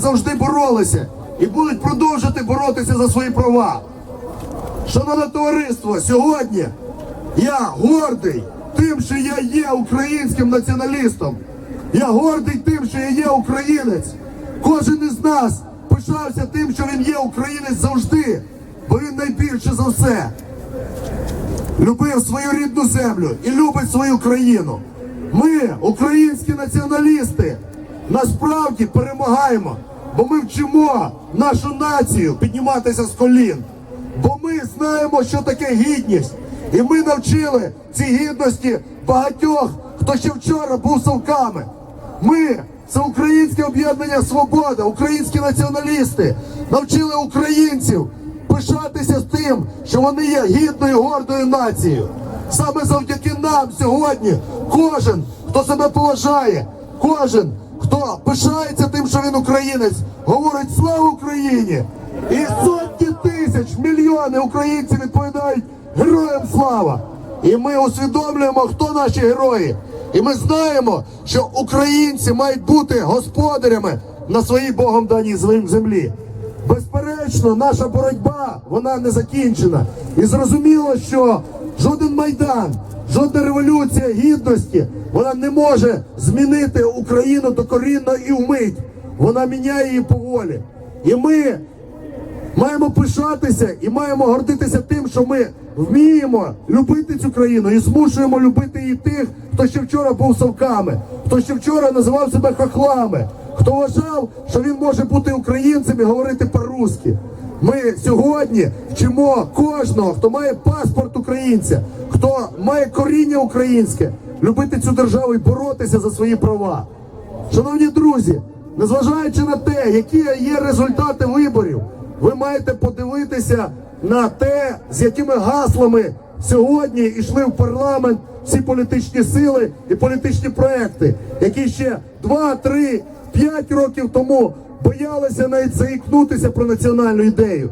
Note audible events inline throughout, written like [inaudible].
завжди боролися і будуть продовжувати боротися за свої права. Шановне товариство, сьогодні я гордий тим, що я є українським націоналістом. Я гордий тим, що я є українець. Кожен із нас пишався тим, що він є українець завжди, бо він найбільше за все любив свою рідну землю і любить свою країну. Ми, українські націоналісти, насправді перемагаємо, бо ми вчимо нашу націю підніматися з колін. Бо ми знаємо, що таке гідність, і ми навчили цій гідності багатьох, хто ще вчора був совками. Ми це українське об'єднання Свобода, українські націоналісти, навчили українців пишатися з тим, що вони є гідною гордою нацією. Саме завдяки нам сьогодні кожен, хто себе поважає, кожен, пишається тим, що він українець, говорить слава Україні! І сотні тисяч, мільйони українців відповідають героям слава! І ми усвідомлюємо, хто наші герої. І ми знаємо, що українці мають бути господарями на своїй Богом даній землі. Безперечно, наша боротьба вона не закінчена. І зрозуміло, що жоден майдан, жодна революція гідності вона не може змінити Україну докорінно і вмить. Вона міняє її поволі. І ми маємо пишатися і маємо гордитися тим, що ми вміємо любити цю країну і змушуємо любити її тих, хто ще вчора був совками, хто ще вчора називав себе хохлами, хто вважав, що він може бути українцем і говорити по-русски. Ми сьогодні вчимо кожного, хто має паспорт українця, має коріння українське, любити цю державу і боротися за свої права. Шановні друзі, незважаючи на те, які є результати виборів, ви маєте подивитися на те, з якими гаслами сьогодні йшли в парламент всі політичні сили і політичні проекти, які ще 2, 3, 5 років тому боялися навіть заікнутися про національну ідею.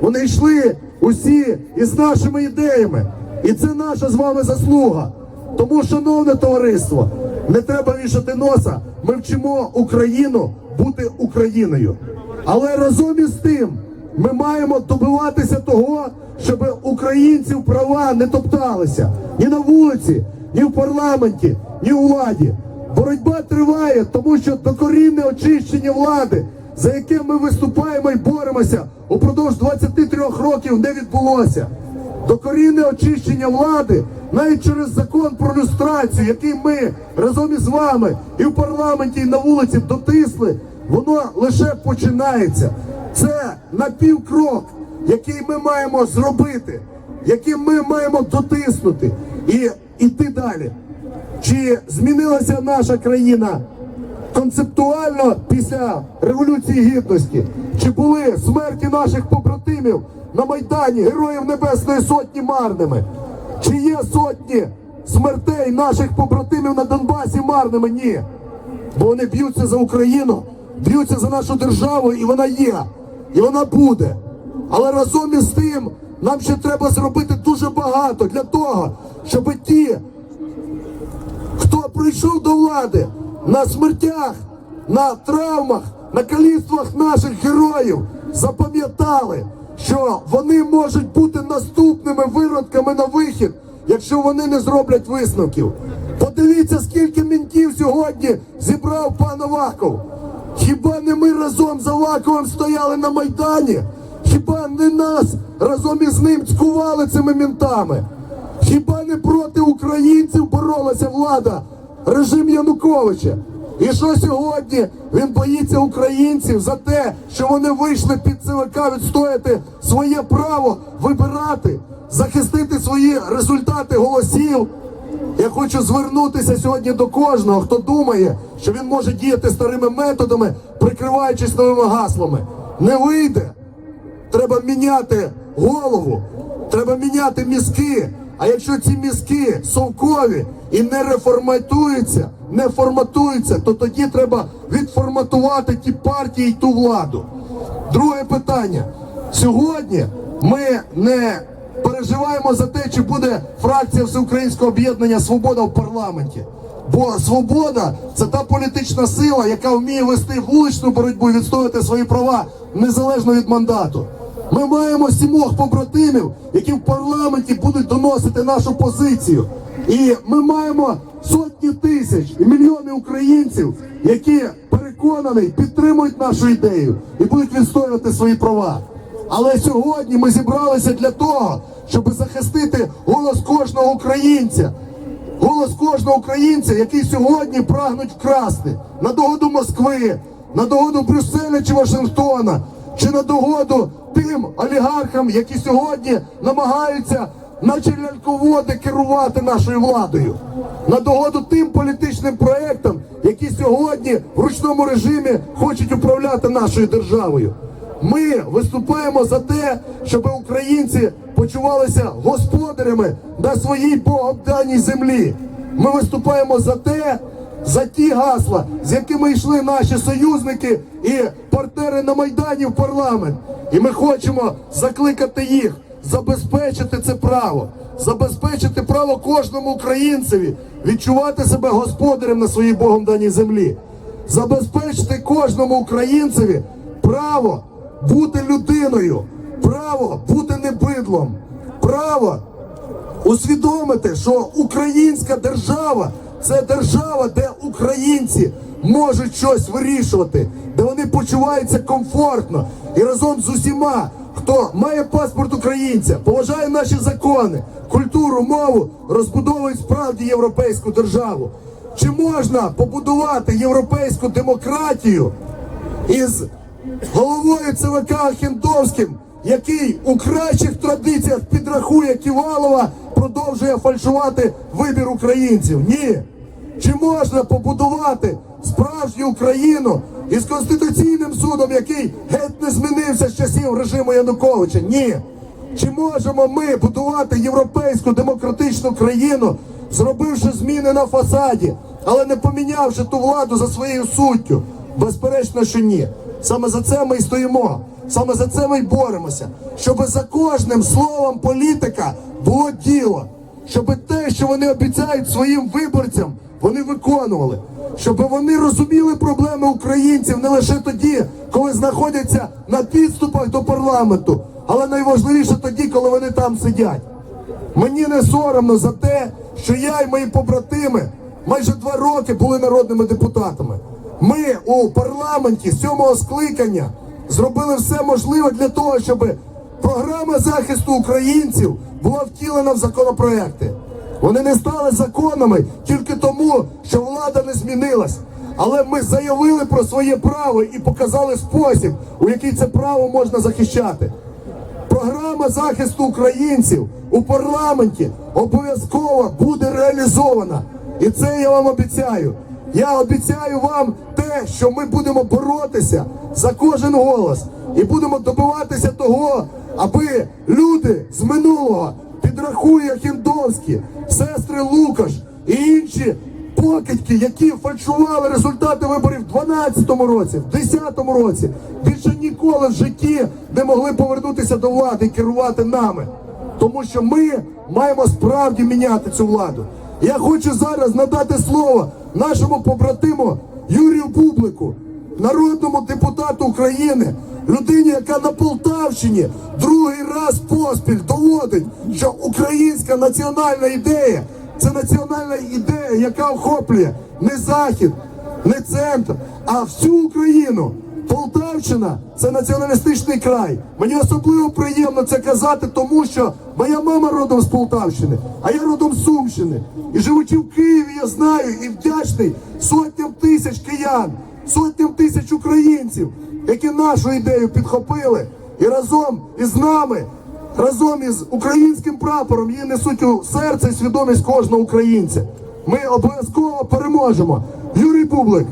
Вони йшли усі із нашими ідеями, і це наша з вами заслуга. Тому, шановне товариство, не треба вішати носа. Ми вчимо Україну бути Україною. Але разом із тим ми маємо добиватися того, щоб українців права не топталися ні на вулиці, ні в парламенті, ні у владі. Боротьба триває, тому що докорінне очищення влади, за яке ми виступаємо і боремося, упродовж 23 років не відбулося докорінне очищення влади навіть через закон про люстрацію, який ми разом із вами і в парламенті, і на вулиці дотисли, воно лише починається. Це напівкрок, який ми маємо зробити, який ми маємо дотиснути і йти далі. Чи змінилася наша країна концептуально після революції гідності? Чи були смерті наших побратимів на майдані героїв Небесної Сотні марними? Чи є сотні смертей наших побратимів на Донбасі марними? Ні. Бо вони б'ються за Україну, б'ються за нашу державу, і вона є, і вона буде. Але разом із тим нам ще треба зробити дуже багато для того, щоб ті, хто прийшов до влади на смертях, на травмах, на каліцтвах наших героїв, запам'ятали, що вони можуть бути наступними виродками на вихід, якщо вони не зроблять висновків. Подивіться, скільки мінтів сьогодні зібрав пан Аваков. Хіба не ми разом з Аваковим стояли на Майдані? Хіба не нас разом із ним цькували цими мінтами? Хіба не проти українців боролася влада, режим Януковича? І що сьогодні він боїться українців за те, що вони вийшли під ЦВК відстояти своє право вибирати, захистити свої результати голосів? Я хочу звернутися сьогодні до кожного, хто думає, що він може діяти старими методами, прикриваючись новими гаслами. Не вийде. Треба міняти голову, треба міняти мізки. А якщо ці мізки совкові і не реформатуються, не форматуються, то тоді треба відформатувати ті партії і ту владу. Друге питання. Сьогодні ми не переживаємо за те, чи буде фракція Всеукраїнського об'єднання Свобода в парламенті. Бо свобода це та політична сила, яка вміє вести вуличну боротьбу і відстоювати свої права незалежно від мандату. Ми маємо сімох побратимів, які в парламенті будуть доносити нашу позицію. І ми маємо сотні тисяч і мільйони українців, які переконані, підтримують нашу ідею і будуть відстоювати свої права. Але сьогодні ми зібралися для того, щоб захистити голос кожного українця. Голос кожного українця, який сьогодні прагнуть вкрасти на догоду Москви, на догоду Брюсселя чи Вашингтона, чи на догоду тим олігархам, які сьогодні намагаються, наче ляльководи, керувати нашою владою, на догоду тим політичним проектам, які сьогодні в ручному режимі хочуть управляти нашою державою. Ми виступаємо за те, щоб українці почувалися господарями на своїй богобданій землі. Ми виступаємо за те, за ті гасла, з якими йшли наші союзники і партнери на Майдані в парламент. І ми хочемо закликати їх забезпечити це право, забезпечити право кожному українцеві відчувати себе господарем на своїй Богом даній землі, забезпечити кожному українцеві право бути людиною, право бути не бидлом, право усвідомити, що українська держава це держава, де українці можуть щось вирішувати, де вони почуваються комфортно і разом з усіма, хто має паспорт українця, поважає наші закони, культуру, мову, розбудовують справді європейську державу. Чи можна побудувати європейську демократію із головою ЦВК Ахіндовським, який у кращих традиціях підрахує Ківалова, продовжує фальшувати вибір українців. Ні. Чи можна побудувати справжню Україну із конституційним судом, який геть не змінився з часів режиму Януковича? Ні. Чи можемо ми будувати європейську демократичну країну, зробивши зміни на фасаді, але не помінявши ту владу за своєю суттю? Безперечно, що ні. Саме за це ми й стоїмо. Саме за це ми й боремося. Щоб за кожним словом політика було діло. Щоб те, що вони обіцяють своїм виборцям, вони виконували. Щоб вони розуміли проблеми українців не лише тоді, коли знаходяться на підступах до парламенту, але найважливіше тоді, коли вони там сидять. Мені не соромно за те, що я і мої побратими майже два роки були народними депутатами. Ми у парламенті сьомого скликання зробили все можливе для того, щоб програма захисту українців була втілена в законопроекти. Вони не стали законами тільки тому, що влада не змінилась. Але ми заявили про своє право і показали спосіб, у який це право можна захищати. Програма захисту українців у парламенті обов'язково буде реалізована. І це я вам обіцяю. Я обіцяю вам те, що ми будемо боротися за кожен голос і будемо добиватися того, аби люди з минулого підрахує Хіндовські, сестри Лукаш і інші покидьки, які фальшували результати виборів в 12-му році, в 10-му році, більше ніколи в житті не могли повернутися до влади і керувати нами. Тому що ми маємо справді міняти цю владу. Я хочу зараз надати слово нашому побратиму Юрію Бублику, народному депутату України, людині, яка на Полтавщині другий раз поспіль доводить, що українська національна ідея це національна ідея, яка охоплює не захід, не центр, а всю Україну. Полтавщина це націоналістичний край. Мені особливо приємно це казати, тому що моя мама родом з Полтавщини, а я родом з Сумщини. І живучи в Києві, я знаю і вдячний сотням тисяч киян, сотням тисяч українців, які нашу ідею підхопили і разом із нами, разом із українським прапором її несуть у серце і свідомість кожного українця. Ми обов'язково переможемо. Юрій Бублик.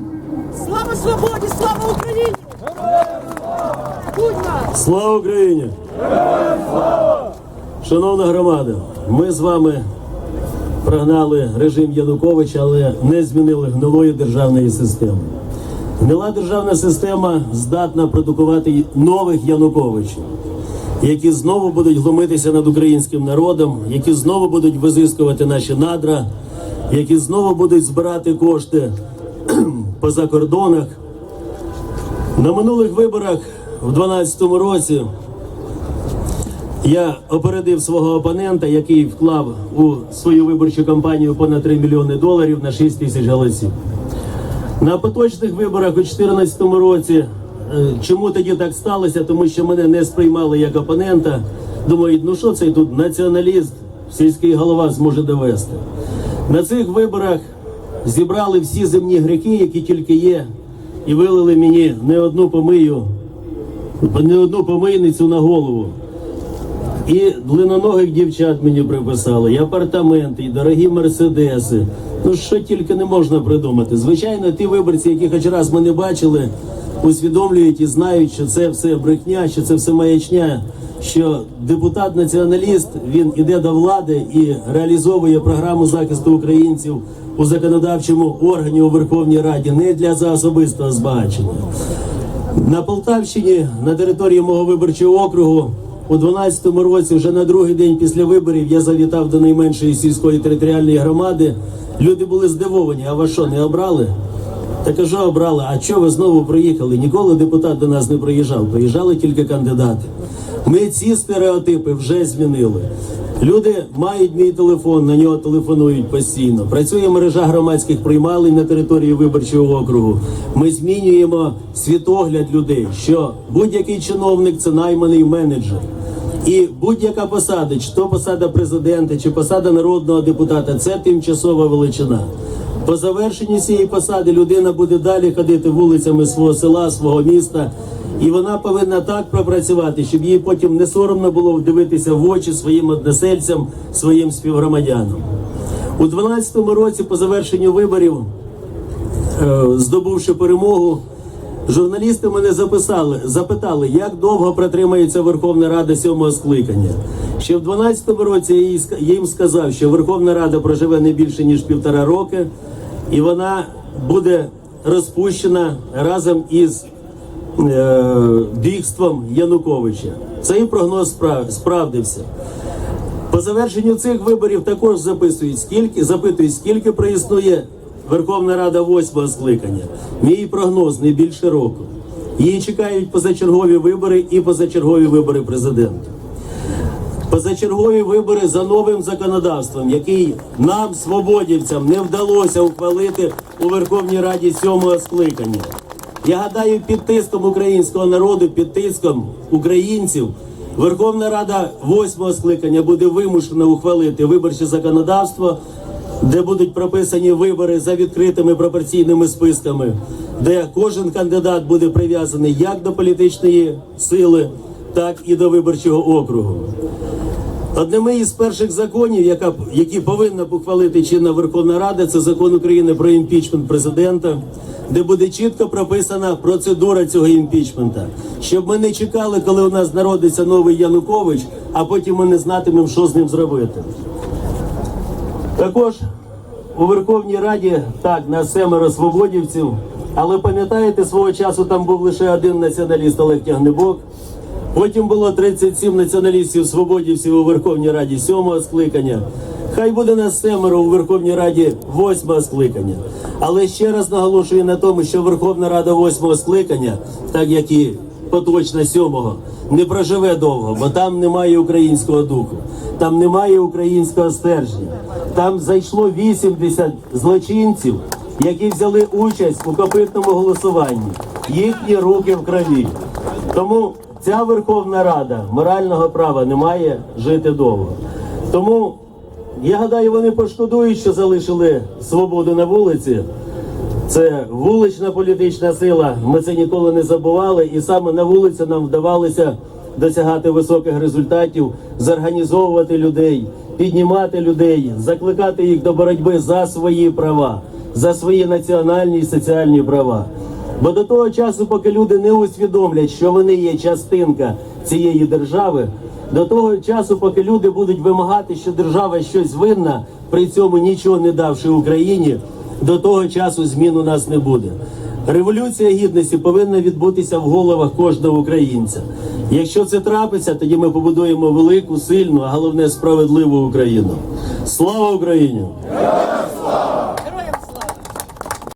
Слава свободі, слава Україні! Слава Україні! Шановна громада, ми з вами прогнали режим Януковича, але не змінили гнилої державної системи. Гнила державна система здатна продукувати нових Януковичів, які знову будуть глумитися над українським народом, які знову будуть визискувати наші надра, які знову будуть збирати кошти [clears throat] по закордонах. На минулих виборах в 2012 році я опередив свого опонента, який вклав у свою виборчу кампанію понад 3 мільйони доларів на 6 тисяч голосів. На поточних виборах у 2014 році, е, чому тоді так сталося? Тому що мене не сприймали як опонента. Думають, ну що цей тут націоналіст, сільський голова зможе довести. На цих виборах зібрали всі земні гріхи, які тільки є, і вилили мені не одну помию, не одну помийницю на голову. І длинноногих дівчат мені приписали, і апартаменти, і дорогі мерседеси. Ну що тільки не можна придумати. Звичайно, ті виборці, які хоч раз мене бачили, усвідомлюють і знають, що це все брехня, що це все маячня. Що депутат-націоналіст він іде до влади і реалізовує програму захисту українців у законодавчому органі у Верховній Раді не для за особистого збагачення. На Полтавщині, на території мого виборчого округу, у 12-му році, вже на другий день після виборів, я завітав до найменшої сільської територіальної громади. Люди були здивовані. А вас що, не обрали? Та кажу, обрали. А чого ви знову приїхали? Ніколи депутат до нас не приїжджав. Приїжджали тільки кандидати. Ми ці стереотипи вже змінили. Люди мають мій телефон, на нього телефонують постійно. Працює мережа громадських приймалень на території виборчого округу. Ми змінюємо світогляд людей, що будь-який чиновник це найманий менеджер. І будь-яка посада, чи то посада президента, чи посада народного депутата, це тимчасова величина. По завершенні цієї посади людина буде далі ходити вулицями свого села, свого міста, і вона повинна так пропрацювати, щоб їй потім не соромно було дивитися в очі своїм односельцям, своїм співгромадянам. У 2012 році, по завершенню виборів, е, здобувши перемогу, журналісти мене записали, запитали, як довго протримається Верховна Рада сьомого скликання. Ще в 2012 році я їм сказав, що Верховна Рада проживе не більше ніж півтора роки, і вона буде розпущена разом із е, бігством Януковича. Цей прогноз справ- справдився. По завершенню цих виборів також записують, скільки запитують, скільки проіснує Верховна Рада восьмого скликання. Мій прогноз не більше року. Її чекають позачергові вибори і позачергові вибори президента. Позачергові вибори за новим законодавством, який нам, свободівцям, не вдалося ухвалити у Верховній Раді сьомого скликання. Я гадаю, під тиском українського народу, під тиском українців, Верховна Рада восьмого скликання буде вимушена ухвалити виборче законодавство, де будуть прописані вибори за відкритими пропорційними списками, де кожен кандидат буде прив'язаний як до політичної сили, так і до виборчого округу. Одним із перших законів, яка, які повинна ухвалити чинна Верховна Рада, це закон України про імпічмент президента, де буде чітко прописана процедура цього імпічмента, щоб ми не чекали, коли у нас народиться новий Янукович, а потім ми не знатимемо, що з ним зробити. Також у Верховній Раді так на семеро свободівців, але пам'ятаєте, свого часу там був лише один націоналіст Олег Тягнебок. Потім було 37 націоналістів свободівців у Верховній Раді сьомого скликання. Хай буде нас семеро у Верховній Раді восьмого скликання. Але ще раз наголошую на тому, що Верховна Рада восьмого скликання, так як і поточна сьомого, не проживе довго, бо там немає українського духу, там немає українського стержня. Там зайшло 80 злочинців, які взяли участь у копитному голосуванні. Їхні руки в крові. Тому ця Верховна Рада морального права не має жити довго. Тому я гадаю, вони пошкодують, що залишили свободу на вулиці. Це вулична політична сила. Ми це ніколи не забували, і саме на вулиці нам вдавалося досягати високих результатів, зорганізовувати людей, піднімати людей, закликати їх до боротьби за свої права, за свої національні і соціальні права. Бо до того часу, поки люди не усвідомлять, що вони є частинка цієї держави, до того часу, поки люди будуть вимагати, що держава щось винна, при цьому нічого не давши Україні, до того часу змін у нас не буде. Революція гідності повинна відбутися в головах кожного українця. Якщо це трапиться, тоді ми побудуємо велику, сильну, а головне справедливу Україну. Слава Україні! Слава!